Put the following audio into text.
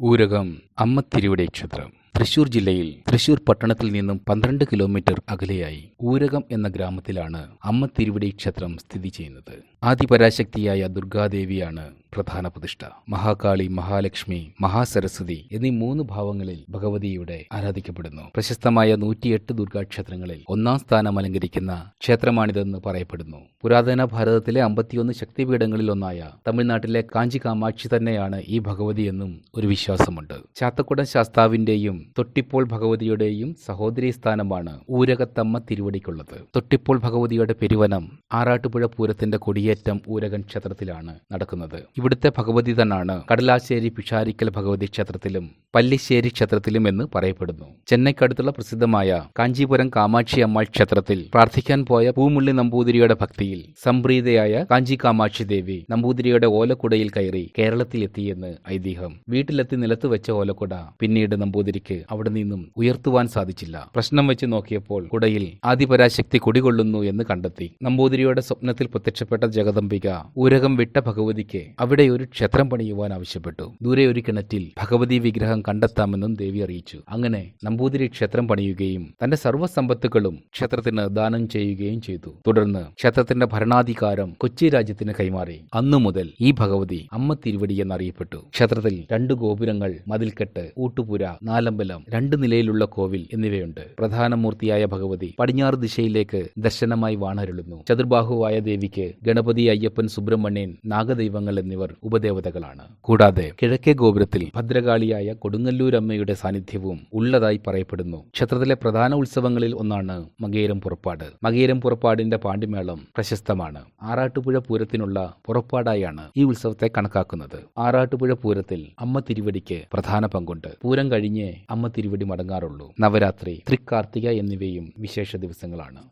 ഊരകം അമ്മത്തിരിയുടെ ക്ഷേത്രം. തൃശൂർ ജില്ലയിൽ തൃശൂർ പട്ടണത്തിൽ നിന്നും പന്ത്രണ്ട് കിലോമീറ്റർ അകലെയായി ഊരകം എന്ന ഗ്രാമത്തിലാണ് അമ്മ തിരുവിടി ക്ഷേത്രം സ്ഥിതി ചെയ്യുന്നത്. ആദിപരാശക്തിയായ ദുർഗാദേവിയാണ് പ്രധാന പ്രതിഷ്ഠ. മഹാകാളി മഹാലക്ഷ്മി മഹാസരസ്വതി എന്നീ മൂന്ന് ഭാവങ്ങളിൽ ഭഗവതിയുടെ ആരാധിക്കപ്പെടുന്നു. പ്രശസ്തമായ നൂറ്റിയെട്ട് ദുർഗാക്ഷേത്രങ്ങളിൽ ഒന്നാം സ്ഥാനം അലങ്കരിക്കുന്ന ക്ഷേത്രമാണിതെന്ന് പറയപ്പെടുന്നു. പുരാതന ഭാരതത്തിലെ അമ്പത്തിയൊന്ന് ശക്തിപീഠങ്ങളിൽ ഒന്നായ തമിഴ്നാട്ടിലെ കാഞ്ചി കാമാക്ഷി തന്നെയാണ് ഈ ഭഗവതി എന്നും ഒരു വിശ്വാസമുണ്ട്. ചാത്തക്കുടം ശാസ്താവിന്റെയും തൊട്ടിപ്പോൾ ഭഗവതിയുടെയും സഹോദരി സ്ഥാനമാണ് ഊരകത്തമ്മ തിരുവടിക്കുള്ളത്. തൊട്ടിപ്പോൾ ഭഗവതിയുടെ പെരുവനം ആറാട്ടുപുഴ പൂരത്തിന്റെ കൊടിയേറ്റം ഊരകൻ ക്ഷേത്രത്തിലാണ് നടക്കുന്നത്. ഇവിടുത്തെ ഭഗവതി തന്നാണ് കടലാശ്ശേരി പിഷാരിക്കൽ ഭഗവതി ക്ഷേത്രത്തിലും പല്ലിശ്ശേരി ക്ഷേത്രത്തിലും എന്ന് പറയപ്പെടുന്നു. ചെന്നൈക്കടുത്തുള്ള പ്രസിദ്ധമായ കാഞ്ചീപുരം കാമാക്ഷി അമ്മാൾ ക്ഷേത്രത്തിൽ പ്രാർത്ഥിക്കാൻ പോയ പൂമുള്ളി നമ്പൂതിരിയുടെ ഭക്തിയിൽ സംപ്രീതയായ കാഞ്ചി കാമാക്ഷി ദേവി നമ്പൂതിരിയുടെ ഓലക്കുടയിൽ കയറി കേരളത്തിലെത്തിയെന്ന് ഐതിഹ്യം. വീട്ടിലെത്തി നിലത്ത് വെച്ച ഓലക്കുട പിന്നീട് നമ്പൂതിരിക്ക് അവിടെ നിന്നും ഉയർത്തുവാൻ സാധിച്ചില്ല. പ്രശ്നം വെച്ച് നോക്കിയപ്പോൾ കുടയിൽ ആദിപരാശക്തി കുടികൊള്ളുന്നു എന്ന് കണ്ടെത്തി. നമ്പൂതിരിയുടെ സ്വപ്നത്തിൽ പ്രത്യക്ഷപ്പെട്ട ജഗദംബിക ഊരകം വിട്ട ഭഗവതിക്ക് അവിടെ ഒരു ക്ഷേത്രം പണിയുവാൻ ആവശ്യപ്പെട്ടു. ദൂരെ ഒരു കിണറ്റിൽ ഭഗവതി വിഗ്രഹം കണ്ടെത്താമെന്നും ദേവി അറിയിച്ചു. അങ്ങനെ നമ്പൂതിരി ക്ഷേത്രം പണിയുകയും തന്റെ സർവസമ്പത്തുക്കളും ക്ഷേത്രത്തിന് ദാനം ചെയ്യുകയും ചെയ്തു. തുടർന്ന് ക്ഷേത്രത്തിന്റെ ഭരണാധികാരം കൊച്ചി രാജ്യത്തിന് കൈമാറി. അന്നു മുതൽ ഈ ഭഗവതി അമ്മ തിരുവടി എന്നറിയപ്പെട്ടു. ക്ഷേത്രത്തിൽ രണ്ട് ഗോപുരങ്ങൾ മതിൽക്കെട്ട് ഊട്ടുപുര നാലമ്പലം രണ്ട് നിലയിലുള്ള കോവിൽ എന്നിവയുണ്ട്. പ്രധാന മൂർത്തിയായ ഭഗവതി പടിഞ്ഞാറ് ദിശയിലേക്ക് ദർശനമായി വാണരുളുന്നു. ചതുർബാഹുവായ ദേവിക്ക് ഗണപതി അയ്യപ്പൻ സുബ്രഹ്മണ്യൻ നാഗദൈവങ്ങൾ എന്നിവർ ഉപദേവതകളാണ്. കൂടാതെ കിഴക്കേ ഗോപുരത്തിൽ ഭദ്രകാളിയായ കൊടുങ്ങല്ലൂരമ്മയുടെ സാന്നിധ്യവും ഉള്ളതായി പറയപ്പെടുന്നു. ക്ഷേത്രത്തിലെ പ്രധാന ഉത്സവങ്ങളിൽ ഒന്നാണ് മകേരം പുറപ്പാട്. മകേരം പുറപ്പാടിന്റെ പാണ്ടിമേളം പ്രശസ്തമാണ്. ആറാട്ടുപുഴ പൂരത്തിനുള്ള പുറപ്പാടായാണ് ഈ ഉത്സവത്തെ കണക്കാക്കുന്നത്. ആറാട്ടുപുഴ പൂരത്തിൽ അമ്മ തിരുവടിക്ക് പ്രധാന പങ്കുണ്ട്. പൂരം കഴിഞ്ഞ് അമ്മ തിരുവടി മടങ്ങാറുള്ളൂ. നവരാത്രി തൃക്കാർത്തിക എന്നിവയും വിശേഷ ദിവസങ്ങളാണ്.